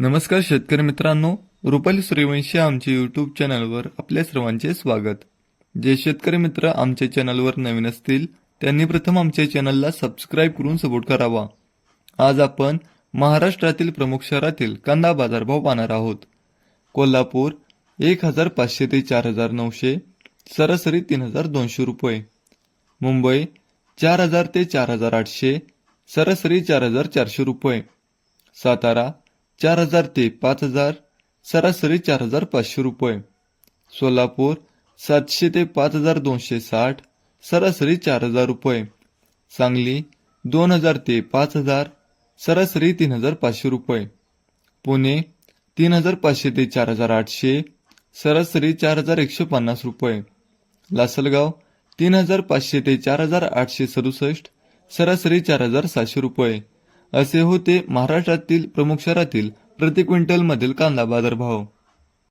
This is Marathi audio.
नमस्कार शेतकरी मित्रांनो रुपाली सूर्यवंशी आमच्या यूट्यूब चॅनलवर आपल्या सर्वांचे स्वागत. जे शेतकरी मित्र आमच्या चॅनलवर नवीन असतील त्यांनी प्रथम आमच्या चॅनलला सबस्क्राईब करून सपोर्ट करावा. आज आपण महाराष्ट्रातील प्रमुख शहरातील कांदा बाजारभाव पाहणार आहोत. कोल्हापूर एक हजार पाचशे ते चार हजार नऊशे सरासरी तीन हजार दोनशे रुपये. मुंबई चार हजार ते चार हजार आठशे सरासरी चार हजार चारशे रुपये. सातारा चार हजार ते पाच हजार सरासरी चार हजार पाचशे रुपये. सोलापूर सातशे ते पाच हजार दोनशे साठ सरासरी चार हजार रुपये. सांगली दोन हजार ते पाच हजार सरासरी तीन हजार पाचशे रुपये. पुणे तीन हजार पाचशे ते चार हजार आठशे सरासरी चार हजार एकशे पन्नास रुपये. लासलगाव तीन हजार पाचशे ते चार हजार आठशे सदुसष्ट सरासरी चार हजार सातशे रुपये. असे होते महाराष्ट्रातील प्रमुख शहरातील प्रति क्विंटल मधील कांदा बाजार भाव